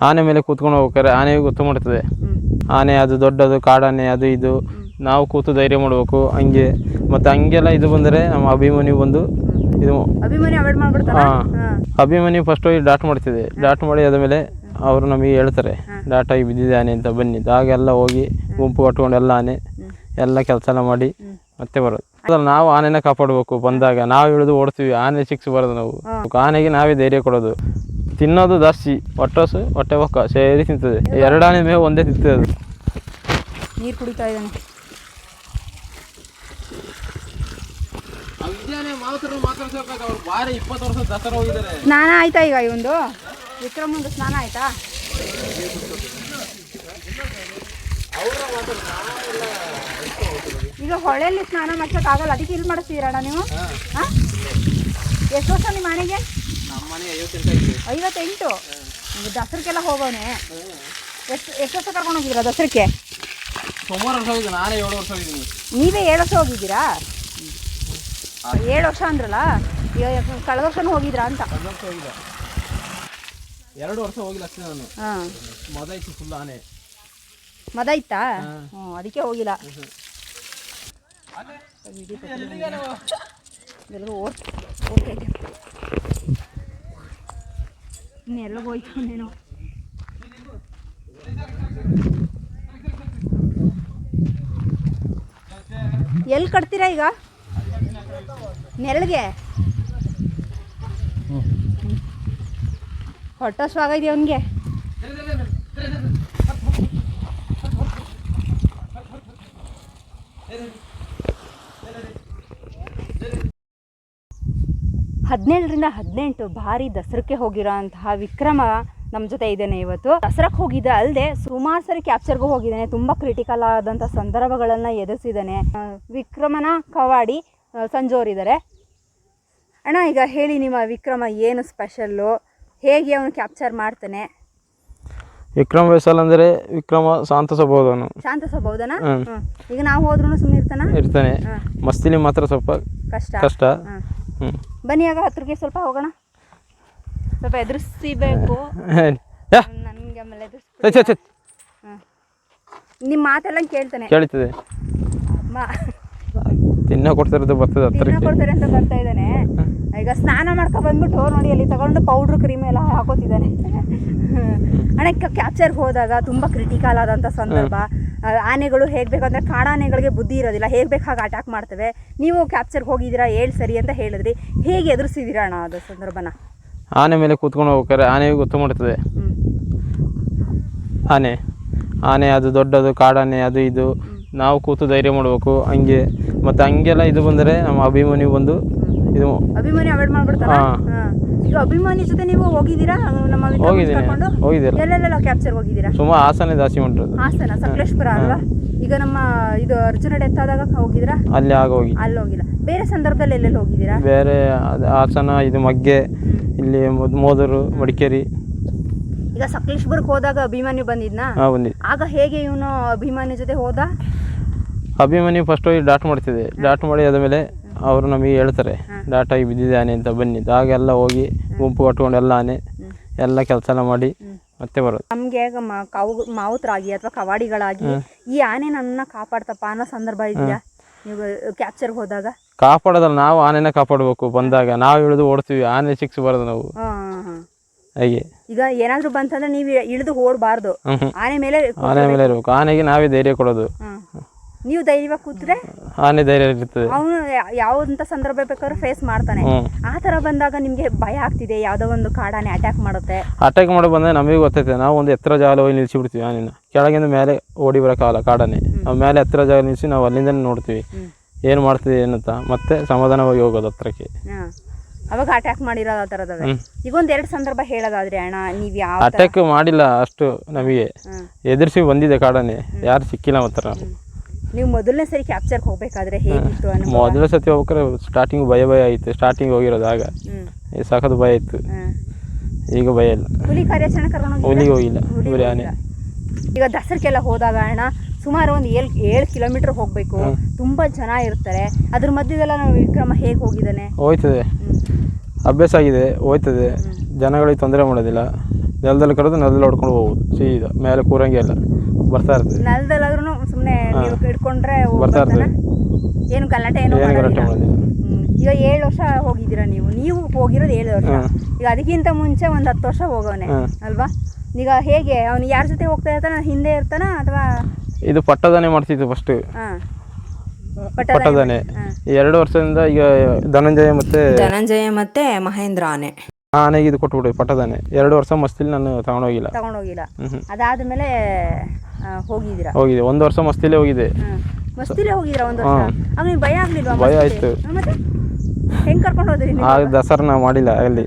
ಆನೆ ಮೇಲೆ ಕೂತ್ಕೊಂಡು ಹೋಗ್ಬೇಕಾದ್ರೆ ಆನೆಗೂ ಗೊತ್ತು ಮಾಡ್ತದೆ ಆನೆ ಅದು ದೊಡ್ಡದು ಕಾಡಾನೆ ಅದು ಇದು. ನಾವು ಕೂತು ಧೈರ್ಯ ಮಾಡಬೇಕು ಹಂಗೆ. ಮತ್ತು ಹಂಗೆಲ್ಲ ಇದು ಬಂದರೆ ನಮ್ಮ ಅಭಿಮನ್ಯು ಬಂದು ಇದು ಅಭಿಮಾನಿ ಹಾಂ. ಅಭಿಮನ್ಯು ಫಸ್ಟ್ ಹೋಗಿ ಡಾಟ್ ಮಾಡ್ತಿದೆ. ಡಾಟ್ ಮಾಡಿ ಆದಮೇಲೆ ಅವರು ನಮಗೆ ಹೇಳ್ತಾರೆ ಡಾಟಾಗಿ ಆಗಿ ಬಿದ್ದಿದೆ ಆನೆ ಅಂತ ಬನ್ನಿ. ಆಗೆಲ್ಲ ಹೋಗಿ ಗುಂಪು ಕಟ್ಕೊಂಡು ಎಲ್ಲ ಆನೆ ಎಲ್ಲ ಕೆಲಸ ಎಲ್ಲ ಮಾಡಿ ಮತ್ತೆ ಬರೋದು. ಅದ್ರಲ್ಲಿ ನಾವು ಆನೆನ ಕಾಪಾಡಬೇಕು ಬಂದಾಗ. ನಾವು ಇಳಿದು ಓಡ್ತೀವಿ ಆನೆ ಸಿಕ್ಸ್ ಬರೋದು ನಾವು. ಆನೆಗೆ ನಾವೇ ಧೈರ್ಯ ಕೊಡೋದು. ತಿನ್ನೋದು ಜಾಸ್ತಿ ಹೊಟ್ಟೋಸು ಹೊಟ್ಟೆ ಬೊಕ್ಕ ಸೇರಿ ತಿಂತದೆ. ಎರಡು ಆನೆ ಮೇವು ಒಂದೇ ತಿಂತದೆ ಅದು. ನೀರು ಕುಡಿತಾ ಇದ್ದಾನೆ. ಇಪ್ಪತ್ತು ವರ್ಷ ದಸರಾ ಹೋಗಿದ್ದಾರೆ. ಸ್ನಾನ ಆಯ್ತಾ ಈಗ ಇವಂದು? ವಿಕ್ರಮಂದು ಸ್ನಾನ ಆಯ್ತಾ? ಈಗ ಹೊಳೆಯಲ್ಲಿ ಸ್ನಾನ ಮಾಡ್ಸಕ್ ಆಗಲ್ಲ ಅದಕ್ಕೆ ಇಲ್ಲಿ ಮಾಡಿಸ್ತೀರಣ್ಣ ನೀವು? ಹಾ? ಎಷ್ಟು ವರ್ಷ ನಿಮ್ಮ ಮನೆಗೆ? ಐವತ್ತೆಂಟು ದಸರಕ್ಕೆಲ್ಲ ಹೋಗೋನೆ ಎಷ್ಟು ಎಷ್ಟು ವರ್ಷ ಕರ್ಕೊಂಡು ಹೋಗಿದ್ದೀರಾ ದಸರಕ್ಕೆ? ಸುಮಾರು ವರ್ಷ ಹೋಗಿದ್ದೆ ನಾನೇ ಏಳು ವರ್ಷ ಹೋಗಿದ್ದೀನಿ. ನೀವೇ ಏಳು ವರ್ಷ ಹೋಗಿದ್ದೀರಾ? ಏಳು ವರ್ಷ ಅಂದ್ರಲ್ಲ? ಕಳೆದ ವರ್ಷನೂ ಹೋಗಿದ್ರಾ ಅಂತ. ಎರಡು ವರ್ಷ ಹೋಗಿಲ್ಲ ಅಷ್ಟೇ ನಾನು. ಮದ ಇತ್ತು ಫುಲ್ ಆನೆ. ಮದ ಇತ್ತಾ? ಹ್ಞೂ ಅದಕ್ಕೆ ಹೋಗಿಲ್ಲ. ಎಲ್ಲ ಓಡ್ ಓಡ್ತೈತೆ ಇನ್ನೆಲ್ಲ ಹೋಯ್ತು ನೀನು. ಎಲ್ಲಿ ಕಟ್ತೀರಾ ಈಗ? ನೆರಳಿಗೆ? ಹೊಟ್ಟೆ ಸ್ವಾಗೈತಿ ಅವನಿಗೆ? ಹದಿನೇಳರಿಂದ ಹದಿನೆಂಟು ಬಾರಿ ದಸರಕ್ಕೆ ಹೋಗಿರೋ ಅಂತಹ ವಿಕ್ರಮ ನಮ್ಮ ಜೊತೆ ಇದ್ದೇನೆ ಇವತ್ತು. ದಸರಕ್ಕೆ ಹೋಗಿದ್ದ ಅಲ್ಲದೆ ಸುಮಾರು ಸರಿ ಕ್ಯಾಪ್ಚರ್ಗೂ ಹೋಗಿದ್ದಾನೆ. ತುಂಬ ಕ್ರಿಟಿಕಲ್ ಆದಂಥ ಸಂದರ್ಭಗಳನ್ನು ಎದುರಿಸಿದ್ದಾನೆ. ವಿಕ್ರಮನ ಕವಾಡಿ ಸಂಜೋರ್ ಸಂಜೋರಿದ್ದಾರೆ ಅಣ್ಣ ಈಗ ಹೇಳಿ ನಿಮ್ಮ ವಿಕ್ರಮ ಏನು ಸ್ಪೆಷಲ್ಲು ಹೇಗೆ ಅವನು ಕ್ಯಾಪ್ಚರ್ ಮಾಡ್ತಾನೆ? ವಿಕ್ರಮ ವೈಸಲ್ ಅಂದ್ರೆ ವಿಕ್ರಮ ಶಾಂತ ಸ್ವಭಾವದವನು. ಶಾಂತ ಸ್ವಭಾವದನ. ಈಗ ನಾವು ಹೋದ್ರೂ ಸುಮ್ಮನೆ ಇರ್ತಾನೆ. ಇರ್ತಾನೆ ಮಸ್ತಿಲಿ ಮಾತ್ರ ಸ್ವಲ್ಪ ಕಷ್ಟ. ಕಷ್ಟ. ಬನ್ನಿ ಆಗ ಹತ್ರಕ್ಕೆ ಸ್ವಲ್ಪ ಹೋಗೋಣ. ಸ್ವಲ್ಪ ಎದುರಿಸಿಬೇಕು ನನಗೆ ಆಮೇಲೆ ಎದುರಿಸ್ ಛೆ, ಛೆ, ಛೆ. ನಿಮ್ಮ ಮಾತೆಲ್ಲ ಕೇಳ್ತಾನೆ. ಕೇಳ್ತದೆ. ಅಮ್ಮ. ತಿನ್ನ ಕೊಡ್ತಿರೋದು ಬರ್ತದೆ ಕೊಡ್ತಾರೆ ಅಂತ ಬರ್ತಾ ಇದ್ದಾನೆ. ಈಗ ಸ್ನಾನ ಮಾಡ್ಕೊ ಬಂದ್ಬಿಟ್ಟು ನೋಡಿ ಅಲ್ಲಿ ತಗೊಂಡು ಪೌಡ್ರ್ ಕ್ರೀಮ್ ಎಲ್ಲ ಹಾಕೋತಿದ್ದಾನೆ. ಅಣ್ಣ ಕ್ಯಾಪ್ಚರ್ ಹೋದಾಗ ತುಂಬ ಕ್ರಿಟಿಕಲ್ ಆದಂಥ ಸಂದರ್ಭ. ಆನೆಗಳು ಹೇಗೆ ಬೇಕಂದ್ರೆ ಕಾಡಾನೆಗಳಿಗೆ ಬುದ್ಧಿ ಇರೋದಿಲ್ಲ. ಹೇಗೆ ಬೇಕು ಹಾಗೆ ಅಟ್ಯಾಕ್ ಮಾಡ್ತವೆ. ನೀವು ಕ್ಯಾಪ್ಚರ್ ಹೋಗಿದ್ದೀರಾ ಹೇಳಿ ಸರಿ ಅಂತ ಹೇಳಿದ್ರಿ. ಹೇಗೆ ಎದುರಿಸಿದ್ದೀರಾ ಅಣ್ಣ ಅದು ಸಂದರ್ಭನ? ಆನೆ ಮೇಲೆ ಕೂತ್ಕೊಂಡು ಹೋಗ್ಬೇಕಾದ್ರೆ ಆನೆಗೂ ಗೊತ್ತು ಮಾಡ್ತದೆ. ಆನೆ. ಆನೆ ಅದು ದೊಡ್ಡದು ಕಾಡಾನೆ ಅದು ಇದು. ನಾವು ಕೂತು ಧೈರ್ಯ ಮಾಡಬೇಕು ಹಂಗೆ. ಮತ್ತೆ ಹಂಗೆಲ್ಲ ಇದು ಬಂದರೆ ನಮ್ಮ ಅಭಿಮಾನಿ ಬಂದು ಇದು ಅಭಿಮಾನಿ ಅವಾಯ್ಡ್ ಮಾಡ್ಬಿಡ್ತಾರಾ ಹಾ. ಈಗ ಅಭಿಮಾನಿ ಜೊತೆ ನೀವು ಹೋಗಿದ್ದೀರಾ? ನಮ್ಮ ಹೋಗಿದ್ದೀನಿ. ಕರ್ಕೊಂಡು? ಹೋಗಿದ್ದೀರ. ಎಲ್ಲೆಲ್ಲೆಲ್ಲ ಕ್ಯಾಪ್ಚರ್ ಹೋಗಿದ್ದೀರಾ? ಸುಮಾರು ಹಾಸನ ಜಾಸ್ತಿ ಮಾಡಿರೋದು ಹಾಸನ ಸಕಲೇಶ್ಪುರ ಅಲ್ವಾ? ಈಗ ನಮ್ಮ ಇದು ಅರ್ಜುನ ಡೆತ್ ಆದಾಗ ಹೋಗಿದ್ದೀರಾ? ಅಲ್ಲಿ ಆಗ ಹೋಗಿ ಅಲ್ಲಿ ಹೋಗಿಲ್ಲ. ಬೇರೆ ಸಂದರ್ಭದಲ್ಲಿ ಎಲ್ಲೆಲ್ಲಿ ಹೋಗಿದ್ದೀರಾ? ಬೇರೆ ಅದು ಹಾಸನ ಇದು ಮಗ್ಗೆ ಇಲ್ಲಿ ಮೊದ್- ಮೋದರು ಮಡಿಕೇರಿ. ಈಗ ಸಕಲೇಶ್ಪುರಕ್ಕೆ ಹೋದಾಗ ಅಭಿಮಾನಿ ಬಂದಿದ್ನಾ? ಹಾಂ ಬಂದಿದ್ದೆ. ಆಗ ಹೇಗೆ ಇವನು ಅಭಿಮಾನಿ ಜೊತೆ ಹೋದ? ಅಭಿಮಾನಿ ಫಸ್ಟ್ ಹೋಗಿ ಡಾಟ್ ಮಾಡ್ತಿದ್ದೆ. ಡಾಟ್ ಮಾಡಿ ಆದಮೇಲೆ ಅವರು ನಮಗೆ ಹೇಳ್ತಾರೆ ಡಾಟ್ ಆಗಿ ಬಿದ್ದಿದೆ ಆನೆ ಅಂತ ಬನ್ನಿ. ಆಗೆಲ್ಲ ಹೋಗಿ ಗುಂಪು ಕಟ್ಕೊಂಡು ಎಲ್ಲ ಆನೆ ಎಲ್ಲ ಕೆಲಸ ಎಲ್ಲ ಮಾಡಿ ಮತ್ತೆ ಬರೋದು. ನಮಗೆ ಕಾವು ಮಾವುತರಾಗಿ ಅಥವಾ ಕವಾಡಿಗಳಾಗಿ ಈ ಆನೆ ನನ್ನ ಕಾಪಾಡ್ತಪ್ಪ ಅನ್ನೋ ಸಂದರ್ಭ ಇದೆಯಾ? ನೀವು ಕ್ಯಾಪ್ಚರ್ಗೆ ಹೋದಾಗ? ಕಾಪಾಡೋದಲ್ಲ ನಾವು ಆನೆನ ಕಾಪಾಡಬೇಕು ಬಂದಾಗ. ನಾವು ಇಳಿದು ಓಡ್ತೀವಿ ಆನೆ ಸಿಕ್ಸ್ ಬರೋದು ನಾವು. ಹಾಗೆ. ಈಗ ಏನಾದ್ರು ಬಂತಂದ್ರೆ ನೀವು ಇಳಿದು ಓಡಬಾರ್ದು. ಆನೆ ಮೇಲೆ ಆನೆ ಮೇಲೆ ಇರಬೇಕು. ಆನೆಗೆ ನಾವೇ ಧೈರ್ಯ ಕೊಡೋದು. ನೀವು ಧೈರ್ಯವಾಗಿ ಕೂತ್ರೆ ಆನೆ ಧೈರ್ಯ ಇರ್ತದೆ. ಅವನು ಯಾವಂತ ಸಂದರ್ಭ ಬೇಕಾದ್ರೂ ಫೇಸ್ ಮಾಡ್ತಾನೆ. ಆ ತರ ಬಂದಾಗ ನಿಮಗೆ ಭಯ ಆಗ್ತಿದೆ ಯಾವ್ದೋ ಒಂದು ಕಾಡಾನೆ ಅಟ್ಯಾಕ್ ಮಾಡುತ್ತೆ. ಅಟ್ಯಾಕ್ ಮಾಡೋ ಬಂದ್ರೆ ನಮಗೆ ಗೊತ್ತೈತೆ ನಾವು ಒಂದು ಎತ್ತರ ಜಾಗ ಹೋಗಿ ನಿಲ್ಸಿ ಬಿಡ್ತೀವಿ ಆನೆನ. ಕೆಳಗಿಂದ ಮೇಲೆ ಓಡಿ ಬರೋಕ್ಕಾಗಲ್ಲ ಕಾಡಾನೆ ನಾವು ಮೇಲೆ ಎತ್ತರ ಜಾಗ ನಿಲ್ಸಿ ನಾವು ಅಲ್ಲಿಂದ ನೋಡ್ತೀವಿ. ಏನು ಮಾಡ್ತೀವಿ ಏನಂತ ಮತ್ತೆ ಸಮಾಧಾನವಾಗಿ ಹೋಗೋದು ಹತ್ರಕ್ಕೆ. ಅವಾಗ ಅಟ್ಯಾಕ್ ಮಾಡಿರೋ ಆ ಥರದ ಈಗ ಒಂದ್ ಎರಡು ಸಂದರ್ಭ ಹೇಳೋದಾದ್ರೆ ಅಣ್ಣ ನೀವು ಯಾವ ಅಟ್ಯಾಕ್ ಮಾಡಿಲ್ಲ ಅಷ್ಟು ನಮಗೆ. ಎದುರಿಸಿ ಬಂದಿದೆ ಕಾಡನೆ ಯಾರು ಸಿಕ್ಕಿಲ್ಲ ಮಾತ್ರ ನಾವು ಮೊದಲನೇ ಸರಿ ಕ್ಯಾಪ್ಚರ್ ಹೋಗ್ಬೇಕಾದ್ರೆ ಹೇಗಿತ್ತು ಅಣ್ಣ ಮೊದಲ ಸತಿ ಹೋಗ್ಬೇಕಾರೆ ಸ್ಟಾರ್ಟಿಂಗ್ ಭಯ ಭಯ ಆಯಿತು. ಸ್ಟಾರ್ಟಿಂಗ್ ಹೋಗಿರೋದು ಆಗ. ಸಖತ್ ಭಯ ಇತ್ತು. ಈಗ ಭಯ ಇಲ್ಲ. ಹುಲಿ ಕಾರ್ಯಾಚರಣೆ ಕರ್ಕೊಂಡು ಹುಲಿಗೆ ಹೋಗಿಲ್ಲ ಹುಲಿ ಹೋಗಿಲ್ಲ. ಈಗ ದಸರಕ್ಕೆಲ್ಲ ಹೋದಾಗ ಅಣ್ಣ ಸುಮಾರು ಒಂದು ಏಳು ಏಳು ಕಿಲೋಮೀಟರ್ ಹೋಗಬೇಕು. ತುಂಬಾ ಜನ ಇರ್ತಾರೆ. ಅದ್ರ ಮಧ್ಯದಲ್ಲ ನಾವು ವಿಕ್ರಮ ಹೇಗೆ ಹೋಗಿದ್ದಾನೆ? ಹೋಯ್ತದೆ. ಅಭ್ಯಾಸ ಆಗಿದೆ ಹೋಯ್ತದೆ. ಜನಗಳಿಗೆ ತೊಂದರೆ ಮಾಡೋದಿಲ್ಲ. ನೆಲದಲ್ಲಿ ಕರೆದು ನೆಲದಲ್ಲಿ ಹೊಡ್ಕೊಂಡು ಹೋಗ್ಬೋದು ಸೀದಾ. ಮೇಲೆ ಕೂರಂಗೆ ಇಲ್ಲ ಬರ್ತಾ ಇರ್ತದೆ ನೆಲದಲ್ಲಾದ್ರೂ ಸುಮ್ಮನೆ ಹೋಗ್ ಬರ್ತಾ? ಇರ್ತದೆ ಏನು ಗಲಾಟೆ ಏನು ಏನು ಗಲಾಟೆ ಮಾಡೋದಿಲ್ಲ. ಈಗ ಏಳು ವರ್ಷ ಹೋಗಿದ್ದೀರಾ ನೀವು? ನೀವು ಹೋಗಿರೋದು ಏಳು ವರ್ಷ. ಈಗ ಅದಕ್ಕಿಂತ ಮುಂಚೆ ಒಂದು ಹತ್ತು ವರ್ಷ ಹೋಗೋನೆ ಅಲ್ವಾ? ಈಗ ಹೇಗೆ? ಅವ್ನು ಯಾರ ಜೊತೆ ಹೋಗ್ತಾ ಇರ್ತಾನ ಹಿಂದೆ ಇರ್ತಾನ ಅಥವಾ ಇದು ಪಟ್ಟದಾನೆ ಮಾಡ್ತಿತ್ತು ಫಸ್ಟ್ ಪಟ್ಟದಾನೆ. ಎರಡು ವರ್ಷದಿಂದ ಈಗ ಧನಂಜಯ ಮತ್ತೆ ಧನಂಜಯ ಮತ್ತೆ ಮಹೇಂದ್ರ ಆನೆ. ಆನೆಗೆ ಇದು ಕೊಟ್ಬಿಟ್ಟು ಪಟ್ಟದಾನೆ. ಎರಡು ವರ್ಷ ಮಸ್ತಿಲಿ ನಾನು ತಗೊಂಡೋಗಿಲ್ಲ. ತಗೊಂಡೋಗಿಲ್ಲ. ಅದಾದ್ಮೇಲೆ ಹೋಗಿದ್ದೀರಾ? ಹೋಗಿದೆ. ಒಂದು ವರ್ಷ ಮಸ್ತಿಲೇ ಹೋಗಿದೆ. ಹ್ಮ್. ಮಸ್ತಿಲೇ ಹೋಗಿದ್ದೀರಾ ಒಂದು ವರ್ಷ? ಭಯ ಆಗ್ಲಿಲ್ವಾ ಭಯ? ಆಯ್ತು. ಹೆಂಗ್ ಕರ್ಕೊಂಡು ಹೋದ್ರಿ ಆ ದಸರಾ ನಾವು ಮಾಡಿಲ್ಲ ಅಲ್ಲಿ.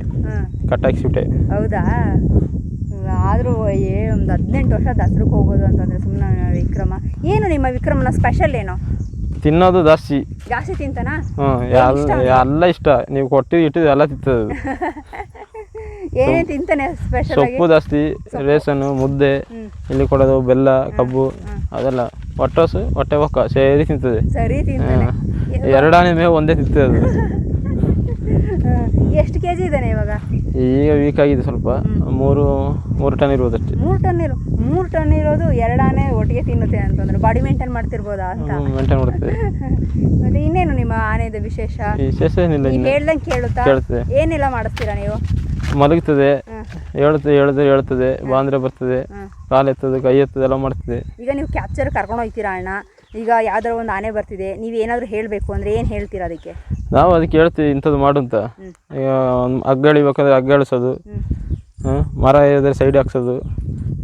ಕಟ್ಟಾಕ್ಸಿಬಿಟ್ಟೆ ಹೌದಾ? ಆದರೂ ಏ ಒಂದು ಹದಿನೆಂಟು ವರ್ಷ ದಸರಕ್ಕೆ ಹೋಗೋದು ಅಂತಂದರೆ ಸುಮ್ಮನೆ ವಿಕ್ರಮ. ಏನು ನಿಮ್ಮ ವಿಕ್ರಮನ ಸ್ಪೆಷಲ್ ಏನು? ತಿನ್ನೋದು ಜಾಸ್ತಿ. ಜಾಸ್ತಿ ತಿಂತಾನಾ? ಹ್ಞೂ ಎಲ್ಲ ಇಷ್ಟ. ನೀವು ಕೊಟ್ಟಿದ್ದು ಇಟ್ಟಿದ್ದು ಎಲ್ಲ ತಿಂತದ ಏನೇನು ತಿಂತಾನೆ ಸ್ಪೆಷಲ್ ಸೊಪ್ಪು ಜಾಸ್ತಿ ರೇಷನ್ನು ಮುದ್ದೆ. ಇಲ್ಲಿ ಕೊಡೋದು ಬೆಲ್ಲ ಕಬ್ಬು ಅದೆಲ್ಲ. ಹೊಟ್ಟೆ ಹೊಟ್ಟೆ ಬೊಕ್ಕ ಸೇರಿ ತಿಂತದೆ. ಸರಿ ತಿಂತಾನೆ. ಎರಡನೇ ಮೇವು ಒಂದೇ ತಿಂತದೆ ಅದು. ಎಷ್ಟು ಕೆ ಜಿ ಇದ್ದಾನೆ ಇವಾಗ? ಈಗ ವೀಕ್ ಆಗಿದೆ ಸ್ವಲ್ಪ. ಮೂರು ಮೂರು ಟನ್ ಇರುವುದಷ್ಟೇ ಮೂರು ಟನ್ ಇರೋ ಮೂರು ಟನ್ ಇರೋದು ಎರಡಾನೆ ಒಟ್ಟಿಗೆ ತಿನ್ನುತ್ತೆ ಅಂತಂದ್ರೆ ಬಾಡಿ ಮೇಂಟೈನ್ ಮಾಡ್ತಿರ್ಬೋದಾ ಅಂತ? ಮೇಂಟೈನ್ ಮಾಡುತ್ತೆ ಮತ್ತೆ ಇನ್ನೇನು ನಿಮ್ಮ ಆನೆದು ವಿಶೇಷ? ವಿಶೇಷ ಏನಿಲ್ಲ ಹೇಳ್ದಂಗೆ ಕೇಳುತ್ತಾ? ಕೇಳ್ತದೆ ಏನೆಲ್ಲ ಮಾಡಿಸ್ತೀರಾ ನೀವು? ಮಲಗ್ತದೆ. ಹೇಳ್ತದೆ ಹೇಳಿದ್ರೆ ಹೇಳ್ತದೆ ಬಾಂದ್ರೆ ಬರ್ತದೆ. ಕಾಲು ಎತ್ತದೆ ಕೈ ಎತ್ತದೆ ಎಲ್ಲ ಮಾಡ್ತದೆ. ಈಗ ನೀವು ಕ್ಯಾಪ್ಚರ್ ಕರ್ಕೊಂಡು ಹೋಗ್ತೀರಾ ಅಣ್ಣ? ಈಗ ಯಾವ್ದಾರ ಒಂದು ಆನೆ ಬರ್ತಿದೆ ನೀವು ಏನಾದರೂ ಹೇಳಬೇಕು ಅಂದರೆ ಏನು ಹೇಳ್ತೀರಾ ಅದಕ್ಕೆ? ನಾವು ಅದಕ್ಕೆ ಹೇಳ್ತೀವಿ ಇಂಥದ್ದು ಮಾಡು ಅಂತ. ಈಗ ಹ್ಮ್. ಹ್ಮ್. ಮರ ಇದ್ರೆ ಸೈಡ್ ಹಾಕ್ಸೋದು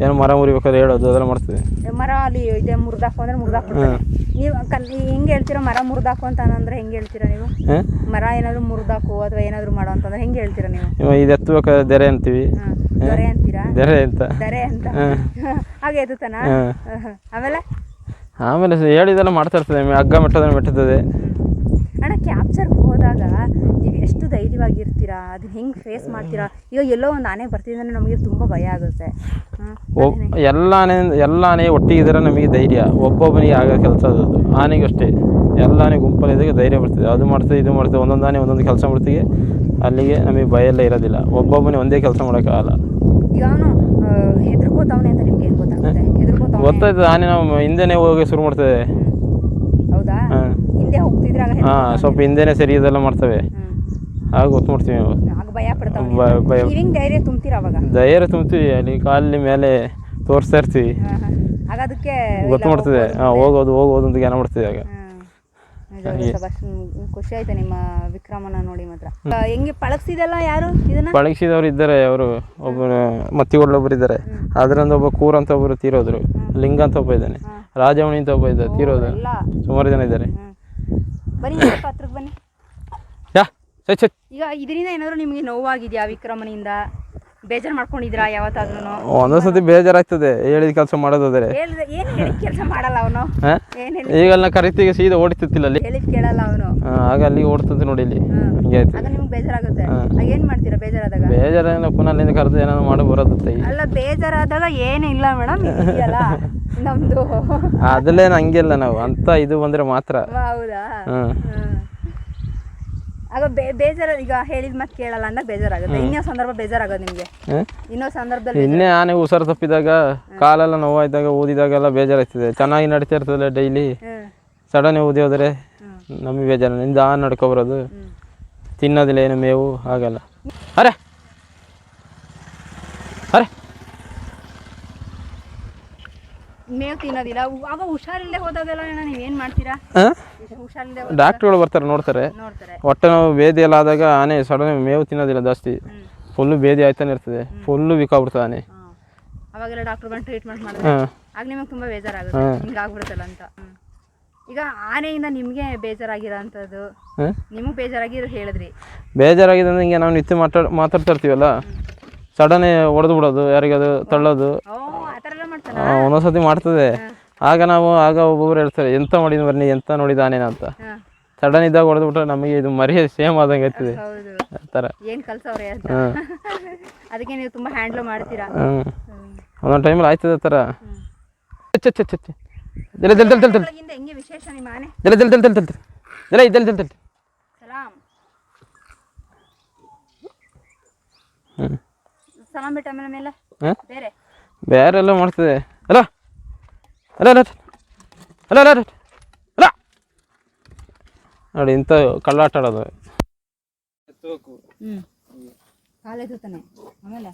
ಏನೋ ಮರ ಮುರಿಬೇಕಾದ್ರೆ ಹೇಳೋದು ಅದೆಲ್ಲ ಮಾಡ್ತೀವಿ. ಮರ ಅಲ್ಲಿ ಇದೆ ಮುರಿದಾಕು ಅಂದ್ರೆ ಮುರಿದಾಕ್ಬಿಡ್ತಾನೆ ನೀವು ಕಲ್ ಹೆಂಗೆ ಹೇಳ್ತೀರಾ ಮರ ಮುರಿದಾಕು ಅಂತ ಅಂದ್ರೆ ಹೆಂಗೆ ಹೇಳ್ತೀರಾ ನೀವು? ಮರ ಏನಾದರೂ ಮುರಿದಾಕು ಅಥವಾ ಏನಾದರೂ ಮಾಡೋ ಅಂತಂದ್ರೆ ಹೆಂಗೆ ಹೇಳ್ತೀರಾ ನೀವು? ಇದು ಎತ್ತಬೇಕಾದ್ರೆ ದೆರೆ ಅಂತೀವಿ. ದೊರೆ ಅಂತೀರಾ? ದೆರೆ ಅಂತ. ದೆರೆ ಅಂತ. ಹಾಗೆ ಎತ್ತುತ್ತಾನ? ಆಮೇಲೆ? ಆಮೇಲೆ ಹೇಳಿದೆಲ್ಲ ಮಾಡ್ತಾ ಇರ್ತದೆ ಹಗ್ಗ ಮೆಟ್ಟೋದನ್ನ ಮೆಟ್ಟುತ್ತದೆ ಅಣ್ಣ ಕ್ಯಾಪ್ಚರ್ಗೆ ಹೋದಾಗ ನೀವು ಎಷ್ಟು ಧೈರ್ಯವಾಗಿರ್ತೀರಾ? ಅದನ್ನ ಹೆಂಗೆ ಫೇಸ್ ಮಾಡ್ತೀರಾ? ಈಗ ಎಲ್ಲೋ ಒಂದು ಆನೆ ಬರ್ತಿದೆ ಅಂದರೆ ನಮಗೆ ತುಂಬ ಭಯ ಆಗುತ್ತೆ. ಎಲ್ಲ ಆನೆ ಎಲ್ಲ ಆನೆ ಒಟ್ಟಿಗಿದ್ರೆ ನಮಗೆ ಧೈರ್ಯ. ಒಬ್ಬೊಬ್ಬನಿಗೆ ಆಗೋ ಕೆಲಸ ಅದು. ಆನೆಗೂ ಅಷ್ಟೇ. ಎಲ್ಲ ಆನೆ ಗುಂಪಲ್ಲಿದ್ದಾಗ ಧೈರ್ಯ ಬರ್ತದೆ. ಅದು ಮಾಡ್ತದೆ ಇದು ಮಾಡ್ತದೆ ಒಂದೊಂದು ಆನೆ ಒಂದೊಂದು ಕೆಲಸ ಮಾಡ್ತೀವಿ. ಅಲ್ಲಿಗೆ ನಮಗೆ ಭಯ ಎಲ್ಲ ಇರೋದಿಲ್ಲ. ಒಬ್ಬೊಬ್ಬನೇ ಒಂದೇ ಕೆಲಸ ಮಾಡೋಕ್ಕಾಗಲ್ಲ. ಈಗ ಅವನು ಹೆದರ್ಕೋತಾವನೆ ಅಂತ ನಿಮ್ಗೆ ಗೊತ್ತಾಯ್ತದೆ ಆನೆ ನಾವು ಹಿಂದೆನೆ ಹೋಗಿ ಶುರು ಮಾಡ್ತದೆ. ಹೌದಾ? ಹಾಂ. ಹಿಂದೆ ಹೋಗ್ತಿದ್ರೆ ಆಗ ಹಾಂ ಸ್ವಲ್ಪ ಹಿಂದೆನೆ ಸರಿ ಇದೆಲ್ಲ ಮಾಡ್ತವೆ. ಹ್ಮ್. ಆಗ ಗೊತ್ತು ಮಾಡ್ತೀವಿ ನಾವು. ಆಗ ಭಯ ಪಡ್ತಾವನೆ ಭಯ- ಭಯ. ನೀವು ಹಿಂಗೆ ಧೈರ್ಯ ತುಂಬ್ತೀರ ಅವಾಗ? ಧೈರ್ಯ ತುಂಬ್ತೀವಿ ಅಲ್ಲಿ ಕಾಲಿನ ಮೇಲೆ ತೋರಿಸ್ತಾ ಇರ್ತೀವಿ. ಹಾಂ ಹಾಂ. ಆಗ ಅದಕ್ಕೆ ಗೊತ್ತು ಮಾಡ್ತದೆ. ಹಾಂ ಹೋಗೋದು ಹೋಗೋದು ಅಂತ ಜ್ಞಾನ ಮಾಡ್ತಿದೆ ಆಗ. ಖುಷಿ ಆಯ್ತು ನಿಮ್ಮ ವಿಕ್ರಮನ ನೋಡಿ ಮಾತ್ರ. ಆ, ಹೆಂಗೆ ಪಳಗ್ಸಿದಲ್ಲ ಯಾರು ಇದನ್ನ? ಪಳಗಿಸಿದವ್ರು ಇದ್ದಾರೆ ಅವರು ಒಬ್ಬರು ಮತ್ತಿಗೊಳ್ಳೊಬ್ರು ಇದ್ದಾರೆ. ಅದರಿಂದ ಒಬ್ಬ ಕೂರ್ ಅಂತ ಒಬ್ಬರು ತೀರೋದ್ರು. ಲಿಂಗ ಅಂತ ಒಬ್ಬ ಇದ್ದಾನೆ. ರಾಜಮಣಿ ಅಂತ ಒಬ್ಬ ಇದ್ದ ತೀರೋದು. ಸುಮಾರು ಜನ ಇದ್ದಾರೆ. ಬನ್ನಿ ಸ್ವಲ್ಪ ಹತ್ರಕ್ಕೆ ಬನ್ನಿ. ಯಾ ಸಚ್ ಈಗ ಇದರಿಂದ ಏನಾದರೂ ನಿಮಗೆ ನೋವಾಗಿದೆಯಾ ವಿಕ್ರಮನಿಂದ? ಬೇಜಾರು ಮಾಡ್ಕೊಂಡಿದ್ರಾ ಯಾವತ್ತಾದ್ರೂ ಒಂದೊಂದು ಸತಿ ಬೇಜಾರಾಗ್ತದೆ. ಹೇಳಿದ ಕೆಲಸ ಮಾಡೋದಾದ್ರೆ. ಹೇಳಿದ ಏನು ಹೇಳಿದ ಕೆಲಸ ಮಾಡಲ್ಲ ಅವನು? ಏನು ಹೇಳಿ ಈಗೆಲ್ಲ ಕರಿತಿಗೆ ಸೀದಾ ಓಡಿತಿತ್ತಿಲ್ಲ ಅಲ್ಲಿ. ಹೇಳಿದ್ ಕೇಳಲ್ಲ ಅವನು. ಆಗ ಅಲ್ಲಿ ಓಡ್ತದೆ ನೋಡಿ ಇಲ್ಲಿ. ಹಿಂಗೆ ಆಯ್ತು. ಆಗ ನಿಮ್ಗೆ ಬೇಜಾರಾಗುತ್ತೆ. ಆಗ ಏನು ಮಾಡ್ತೀರಾ ಬೇಜಾರಾದಾಗ? ಬೇಜಾರೇನ ಪುನಃ ಅಲ್ಲಿಂದ ಕರೆದು ಏನಾದ್ರು ಮಾಡಿ ಬರೋದತ್ತೆ ಅಲ್ಲ ಬೇಜಾರಾದಾಗ ಏನು ಇಲ್ಲ ಮೇಡಮ್ ಇದೆಯಲ್ಲ? ನಮ್ದು. ಅದಲ್ಲೇನು ಹಂಗಿಲ್ಲ ನಾವು. ಅಂತ ಇದು ಬಂದ್ರೆ ಮಾತ್ರ. ಹೌದಾ? ಹ್ಮ್. ಆಗ ಬೇಜಾರ ಈಗ ಹೇಳಿದ ಮತ್ತೆ ಕೇಳಲ್ಲ ಅಂದಾಗ ಬೇಜಾರಾಗುತ್ತೆ. ಇನ್ನೊಂದು ಸಂದರ್ಭ ಬೇಜಾರಾಗೋದು ನಿಮಗೆ. ಇನ್ನೊಂದು ಸಂದರ್ಭದಲ್ಲಿ ಇನ್ನೇ ಆನೆ ಉಸಿರು ತಪ್ಪಿದಾಗ ಕಾಲೆಲ್ಲ ನೋವಾಯ್ದಾಗ ಊದಿದಾಗೆಲ್ಲ ಬೇಜಾರಾಗ್ತದೆ. ಚೆನ್ನಾಗಿ ನಡೀತಾ ಇರ್ತದೆ ಡೈಲಿ? ಸಡನ್ ಊದಿ ಹೋದರೆ ನಮಗೆ ಬೇಜಾರು. ಆ ನಡ್ಕೊ ಬರೋದು. ತಿನ್ನೋದಿಲ್ಲ ಏನು ಮೇವು ಹಾಗೆಲ್ಲ. ಅರೆ! ಅರೆ! ಮೇವು ತಿನ್ನೋದಿಲ್ಲ. ಅವ ಹುಷಾರಿಲ್ಲದೆ ಹೋದಾಗೆಲ್ಲ ಅಣ್ಣ ನೀವು ಏನು ಮಾಡ್ತೀರಾ? ಹುಷಾರಿಲ್ಲದೆ ಡಾಕ್ಟ್ರುಗಳು ಬರ್ತಾರೆ ನೋಡ್ತಾರೆ. ನೋಡ್ತಾರೆ. ಹೊಟ್ಟೆ ನೋವು ಬೇದಿ ಎಲ್ಲ ಆದಾಗ ಆನೆ ಸಡನ್ ಮೇವು ತಿನ್ನೋದಿಲ್ಲ ಜಾಸ್ತಿ. ಫುಲ್ಲು ಬೇದಿ ಆಯ್ತಾನೆ ಇರ್ತದೆ. ಫುಲ್ಲು ಆಗ್ಬಿಡ್ತದೆ ಆನೆ. ಅವಾಗೆಲ್ಲ ಡಾಕ್ಟ್ರ್ ಬಂದು ಟ್ರೀಟ್ಮೆಂಟ್ ಮಾಡ್ತಾರೆ ಆಗ ನಿಮಗೆ ತುಂಬ ಬೇಜಾರಾಗುತ್ತೆ. ಹಿಂಗಾಗ್ಬಿಡುತ್ತಲ್ಲ ಅಂತ. ಈಗ ಆನೆಯಿಂದ ನಿಮಗೆ ಬೇಜಾರಾಗಿರೋ ಅಂಥದ್ದು ಹಾಂ? ನಿಮಗೆ ಬೇಜಾರಾಗಿರೋ ಹೇಳಿದ್ರಿ. ಬೇಜಾರಾಗಿದೆ ಅಂದ್ರೆ ಹಿಂಗೆ ನಾವು ನಿತ್ಯ ಮಾತಾಡ್ ಮಾತಾಡ್ತಾ ಇರ್ತೀವಲ್ಲ? ಸಡನ್ ಹೊಡೆದು ಬಿಡೋದು ಯಾರಿಗಾದ್ರು ತಳ್ಳೋದು. ಒಂದೊಂದ್ಸತಿ ಮಾಡ್ತದೆ. ಆಗ ನಾವು ಆಗ ಒಬ್ಬೊಬ್ರು ಹೇಳ್ತಾರೆ ಎಂತ ಮಾಡಿದ್ ಬರ್ನಿ ಎಂತ ನೋಡಿದಾನೇನ ಅಂತ. ಸಡನ್ ಇದ್ದಾಗ ಹೊಡೆದ್ಬಿಟ್ರೆ ನಮಗೆ ಇದು ಮರಿ ಸೇಮ್ ಆದಂಗೆ ಆಗ್ತದೆ. ಥರ. ಏನು ಕಲ್ಸವ್ರೆ ಅಂತ. ಅದಕ್ಕೆ ನೀವು ತುಂಬ ಹ್ಯಾಂಡ್ಲ್ ಮಾಡ್ತೀರಾ. ಒಂದೊಂದು ಟೈಮಲ್ಲಿ ಆಯ್ತದೆ ಥರ. ಹ್ಮ್. ಚಚ್ಚ ಚಚ್ಚ ಚಚ್ಚ ಜಲ ಜಲ್ ಜಲ್ ಜಲ್ ಜಲ್ ಒಳಗಿಂದ ಹೆಂಗೆ ವಿಶೇಷ ನಿಮ್ಮ ಆನೆ? ಜಲ ಜಲ್ ಜಲ್ ಜಲ್ ಜಲ್ ಜಲ ಜಲ್ ಜಲ್ ಜಲ್ ಸಲಾಮ್ ಬಿಟ್ಟ ಮೇಲೆ? ಬೇರೆ? ಬೇರೆ ಎಲ್ಲ ಮಾಡ್ತದೆ ಅಲ್ಲ ಅಲ್ಲ ಅಲ್ಲ ಅಲ್ಲ ಅಲ್ಲ ನೋಡಿ ಇಂಥ ಕಳ್ಳಾಟ ಆಡೋದು. ಆಮೇಲೆ?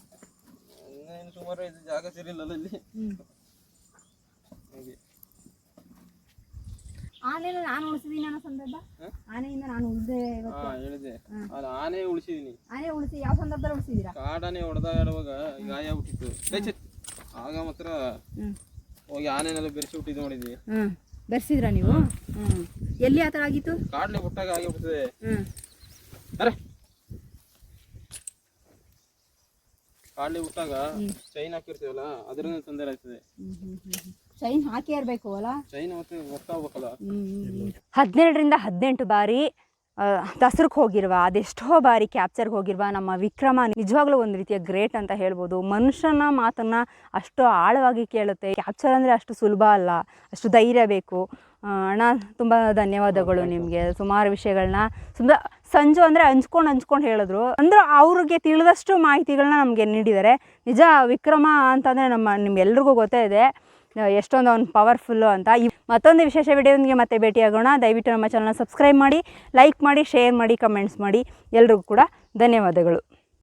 ಸುಮಾರು ಇದು ಜಾಗ ಇಲ್ಲಿ? ಆನೆನ ನಾನು ಉಳಿಸಿದೀನಿ ಅನ್ನೋ ಸಂದರ್ಭ? ಆನೆಯಿಂದ ನಾನು ಉಳಿದೆ ಇವತ್ತು? ಹಾಂ ಹೇಳಿದೆ. ಅದು ಆನೆ ಉಳಿಸಿದೀನಿ. ಆನೆ ಉಳಿಸಿ ಯಾವ ಸಂದರ್ಭದಲ್ಲಿ ಉಳಿಸಿದೀರಾ? ಕಾಡಾನೆ ಹೊಡೆದಾಡುವಾಗ ಗಾಯ ಚೆತ್ ಆಗ ಮಾತ್ರ ಹೋಗಿ ಆನೆನೆಲ್ಲ ಬೆರೆಸಿ ಬಿಟ್ಟಿದ್ದು ನೋಡಿದ್ವಿ. ಹ್ಞೂ ಬೆರೆಸಿದ್ರಾ ನೀವು? ಹ್ಞೂ ಎಲ್ಲಿ ಆ ಥರ ಆಗಿತ್ತು? ಕಾಡ್ಲೆ ಹುಟ್ಟಾಗ ಆಗಿಬಿಡ್ತದೆ ಹ್ಞೂ ಅರೆ. ಕಾಡ್ಲೆ ಹುಟ್ಟಾಗ ಚೈನ್ ಹಾಕಿರ್ತೀವಲ್ಲ ಅದರಿಂದ ತೊಂದರೆ ಆಗ್ತದೆ. ಚೈನ್ ಹಾಕಿರ್ಬೇಕು ಇರಬೇಕು ಅಲ್ಲ? ಚೈನ್ ಮತ್ತೆ ಗೊತ್ತಾಗ್ಬೇಕಲ್ಲ ಹದಿನೆರಡರಿಂದ ಹದಿನೆಂಟು ಬಾರಿ ದಸರಕ್ಕೆ ಹೋಗಿರುವ ಅದೆಷ್ಟೋ ಬಾರಿ ಕ್ಯಾಪ್ಚರ್ಗೆ ಹೋಗಿರುವ ನಮ್ಮ ವಿಕ್ರಮ ನಿಜವಾಗ್ಲೂ ಒಂದು ರೀತಿಯ ಗ್ರೇಟ್ ಅಂತ ಹೇಳ್ಬೋದು. ಮನುಷ್ಯನ ಮಾತನ್ನು ಅಷ್ಟು ಆಳವಾಗಿ ಕೇಳುತ್ತೆ. ಕ್ಯಾಪ್ಚರ್ ಅಂದರೆ ಅಷ್ಟು ಸುಲಭ ಅಲ್ಲ ಅಷ್ಟು ಧೈರ್ಯ ಬೇಕು. ಅಣ್ಣ ತುಂಬ ಧನ್ಯವಾದಗಳು ನಿಮಗೆ. ಸುಮಾರು ವಿಷಯಗಳನ್ನ ಸುಂದ ಸಂಜು ಅಂದರೆ ಹಂಚ್ಕೊಂಡು ಹಂಚ್ಕೊಂಡು ಹೇಳಿದ್ರು. ಅಂದ್ರೆ ಅವ್ರಿಗೆ ತಿಳಿದಷ್ಟು ಮಾಹಿತಿಗಳನ್ನ ನಮಗೆ ನೀಡಿದ್ದಾರೆ. ನಿಜ ವಿಕ್ರಮ ಅಂತಂದರೆ ನಮ್ಮ ನಿಮ್ಗೆಲ್ರಿಗೂ ಗೊತ್ತೇ ಇದೆ. ಎಷ್ಟೊಂದು ಅವ್ನು ಪವರ್ಫುಲ್ಲು ಅಂತ. ಈ ಮತ್ತೊಂದು ವಿಶೇಷ ವಿಡಿಯೋದೊಂದಿಗೆ ಮತ್ತೆ ಭೇಟಿಯಾಗೋಣ. ದಯವಿಟ್ಟು ನಮ್ಮ ಚಾನಲ್ನ ಸಬ್ಸ್ಕ್ರೈಬ್ ಮಾಡಿ ಲೈಕ್ ಮಾಡಿ ಶೇರ್ ಮಾಡಿ ಕಮೆಂಟ್ಸ್ ಮಾಡಿ. ಎಲ್ರಿಗೂ ಕೂಡ ಧನ್ಯವಾದಗಳು.